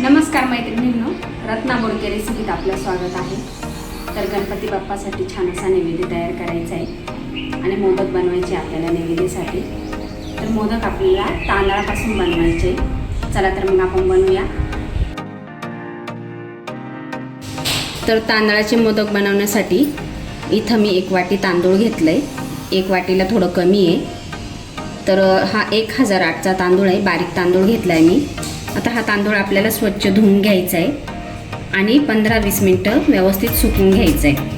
नमस्कार मैत्रिणींनो रत्ना बोडके रेसिपीत आपलं स्वागत आहे. तर गणपती बाप्पासाठी छान असा नैवेद्य तयार करायचा आहे आणि मोदक बनवायचे आपल्याला नैवेद्यासाठी. तर मोदक आपल्याला तांदळापासून बनवायचे चला तर मग आपण बनवूया. तर तांदळाचे मोदक बनवण्यासाठी इथं मी एक वाटी तांदूळ घेतलं आहे एक वाटीला थोडं कमी आहे. तर हा एक हजार आठचा तांदूळ आहे. बारीक तांदूळ घेतला आहे मी. आता हा तांदूळ आपल्याला स्वच्छ धुवून घ्यायचा आहे आणि पंधरा वीस मिनटं व्यवस्थित सुकून घ्यायचं आहे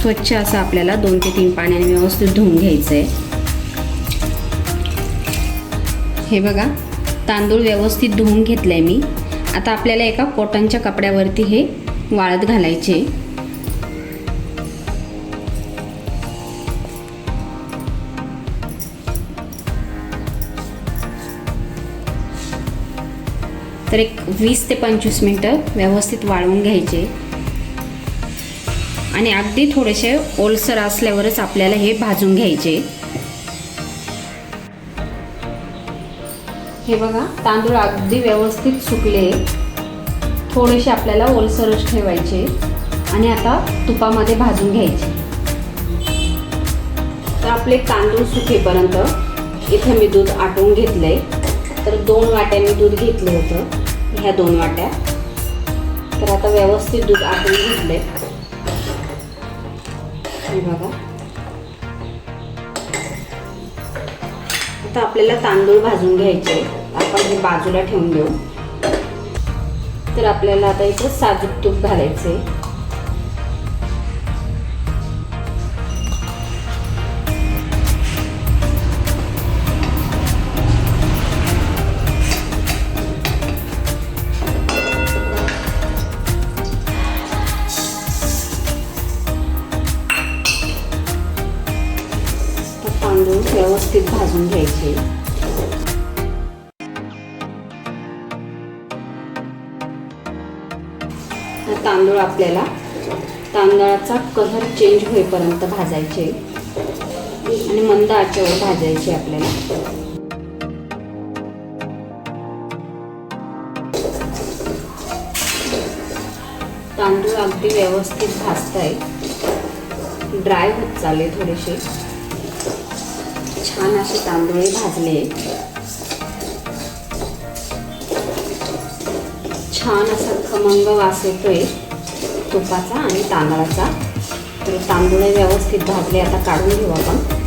स्वच्छ असं आपल्याला दोन ते तीन पाण्याने व्यवस्थित धुवून घ्यायचं आहे हे बघा तांदूळ व्यवस्थित धुवून घेतलं आहे मी. आता आपल्याला एका कॉटनच्या कपड्यावरती हे वाळत घालायचे. तर एक वीस ते पंचवीस मिनटं व्यवस्थित वाळवून घ्यायचे. आणि अगदी थोडेसे ओलसर असल्यावरच आपल्याला हे भाजून घ्यायचे. हे बघा तांदूळ अगदी व्यवस्थित सुकले. थोडेसे आपल्याला ओलसरच ठेवायचे आणि आता तुपामध्ये भाजून घ्यायचे. तर आपले तांदूळ सुकेपर्यंत इथे मी दूध आटवून घेतलंय. तर दोन वाट्या मी दूध घेतलं होतं. ह्या दोन वाट्या. तर आता व्यवस्थित दूध आपण घेतले बघा. आता आपल्याला तांदूळ भाजून घ्यायचे आपण हे बाजूला ठेवून देऊ. तर आपल्याला आता इथं साजूक तूप घालायचे भाजून तांदूळ आपल्याला तांदळाचा कलर चेंज होईपर्यंत भाजायचे. आणि मंद आचेवर भाजायचे आपल्याला. तांदूळ अगदी व्यवस्थित भाजताय ड्राय होत चालले थोडेसे. छान असे तांदूळ भाजले. छान असा खमंग वास येतोय तुपाचा आणि तांदळाचा. तर तांदूळ व्यवस्थित भाजले आता काढून घेऊ आपण.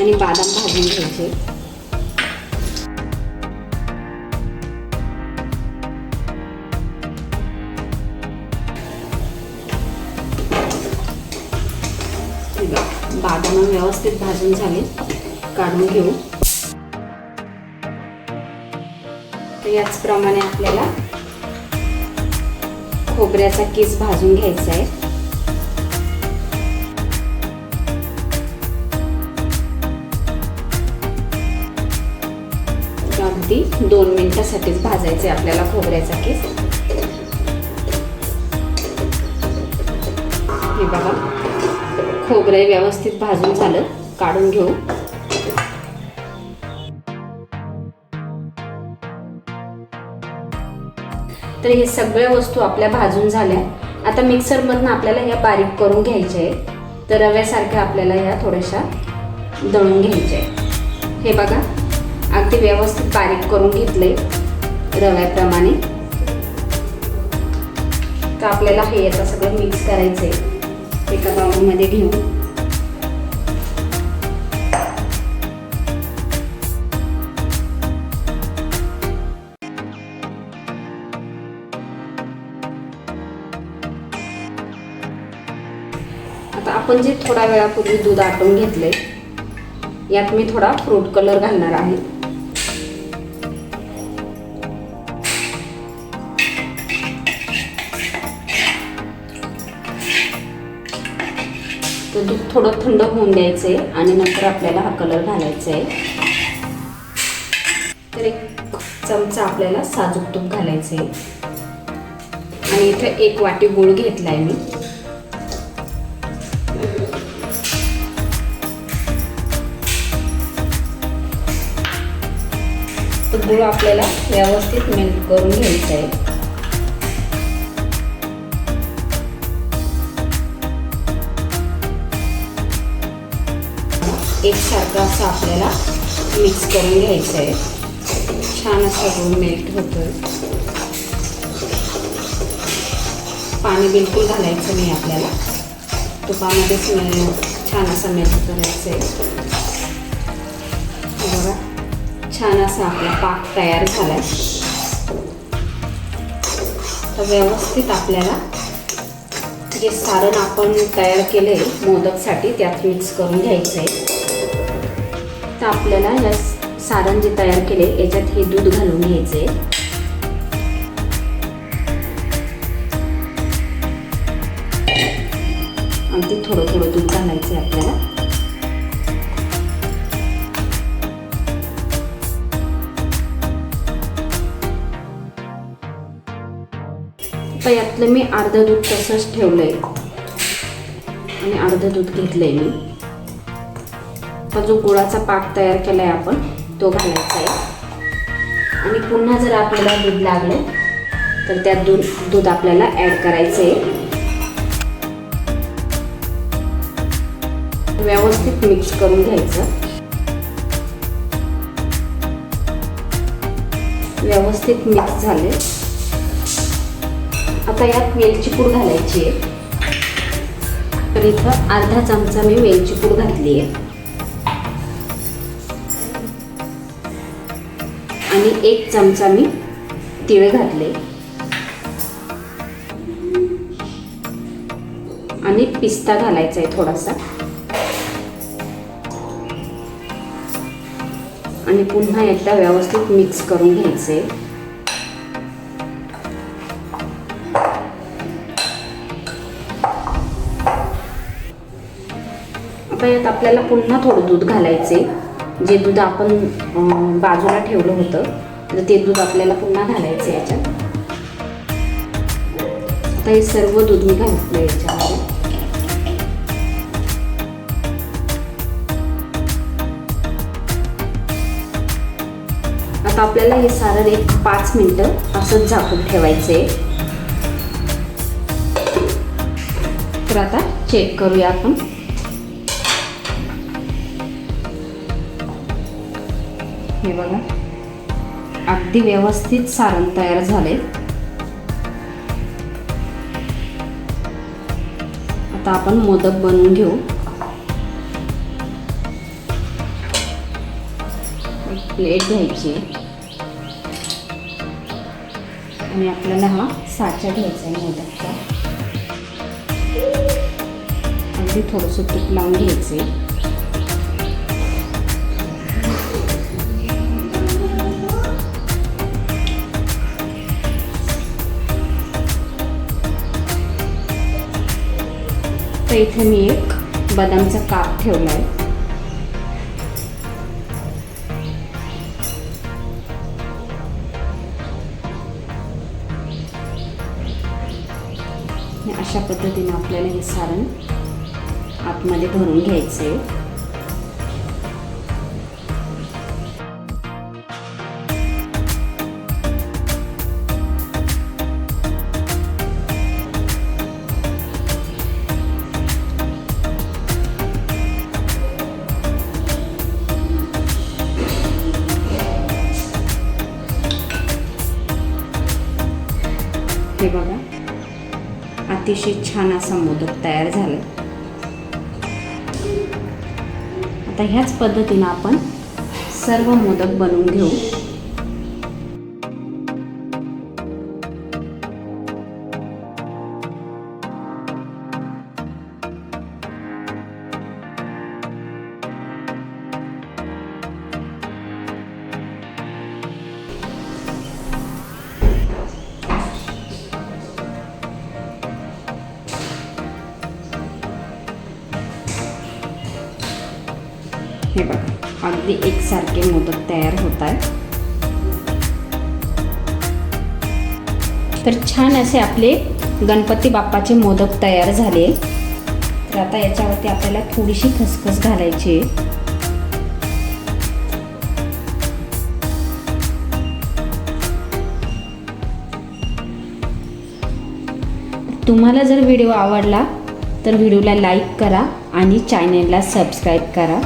आणि बादाम भाजून घ्यायचे. बादाम व्यवस्थित भाजून झाले. काढून घेऊ. तर याचप्रमाणे आपल्याला खोबऱ्याचा किस भाजून घ्यायचा आहे. अगदी दोन मिनिटासाठीच भाजायचे आपल्याला खोबऱ्याचा केस. हे बघा. खोबरे व्यवस्थित भाजून झालं. काढून घेऊ. तर हे सगळ्या वस्तू आपल्या भाजून झाल्या. आता मिक्सरमधनं आपल्याला ह्या बारीक करून घ्यायच्या आहेत. तर रव्यासारख्या आपल्याला ह्या थोड्याशा दळून घ्यायच्या आहेत. हे बघा. अगदी व्यवस्थित बारीक करून घेतले रव्याप्रमाणे. तर आपल्याला हे आता सगळं मिक्स करायचं आहे एका बाउलमध्ये घेऊन. आता आपण जे थोड्या वेळापूर्वी दूध आटून घेतले यात मी थोडा फ्रूट कलर घालणार आहे. तर दूध थोडं थंड होऊन द्यायचं आहे आणि नंतर आपल्याला हा कलर घालायचा आहे तर एक चमचा आपल्याला साजूक तूप घालायचं आहे आणि इथे एक वाटी गूळ घेतलाय मी. तो गुळ आपल्याला व्यवस्थित मेल्ट करून घ्यायचं आहे एकसारखं असं आपल्याला मिक्स करून घ्यायचं आहे छान असा गुळ मेल्ट होतोय. पाणी बिलकुल घालायचं नाही आपल्याला. तुपामध्येच छान असा मेल्ट करायचं आहे बघा छान असा आपला पाक तयार झाला तर व्यवस्थित आपल्याला जे सारण आपण तयार केले मोदकसाठी त्यात मिक्स करून घ्यायचं आहे तर आपल्याला या सारण जे तयार केले याच्यात हे दूध घालून घ्यायचे आणि अगदी थोडं थोडं दूध घालायचं आहे आपल्याला. तर यातलं मी अर्धं दूध तसंच ठेवलं आहे आणि अर्धं दूध घेतलं आहे मी. हा जो गुळाचा पाक तयार केला आहे आपण तो घालायचा आहे. आणि पुन्हा जर आपल्याला दूध लागलं तर त्यात दूध दूध आपल्याला ॲड करायचं आहे व्यवस्थित मिक्स करून घ्यायचं. व्यवस्थित मिक्स झाले. आता यात वेलची पूड घालायची आहे. तर इथं अर्धा चमचा मी वेलची पूड घातली आहे. आणि एक चमचा मी तिळ घातले. आणि पिस्ता घालायचा आहे थोडासा. आणि पुन्हा एकदा व्यवस्थित मिक्स करून घ्यायचे. आता यात आपल्याला पुन्हा थोडं दूध घालायचे जे दूध आपण बाजूला ठेवलं होतं तर ते दूध आपल्याला पुन्हा घालायचं याच्यात. आता हे सर्व दूध मी घालतो याच्यामध्ये. आता आपल्याला हे सारण एक पाच मिनटं असंच झाकून ठेवायचं आहे तर आता चेक करूया आपण. हे बघा. अगदी व्यवस्थित सारण तयार झाले आता आपण मोदक बनवून घेऊ. प्लेट घ्यायची. आणि आपल्याला हा साचा घ्यायचा आहे मोदकचा. अगदी थोडंसं तूप लावून घ्यायचे तर इथे मी एक बदामचा काप ठेवला आहे अशा पद्धतीने आपल्याला हे सारण आतमध्ये भरून घ्यायचं आहे हे बघा. अतिशय छान असा मोदक तयार झाला. आता ह्याच पद्धतीनं आपण सर्व मोदक बनवून घेऊ. अगदी एकसारखे मोदक तयार होत आहेत. तर छान असे आपले गणपती बाप्पाचे मोदक तयार झाले. तर आता याच्यावरती आपल्याला थोडीशी खसखस घालायची आहे. तुम्हाला जर व्हिडिओ आवडला तर व्हिडिओला लाईक करा आणि चॅनेलला सबस्क्राईब करा.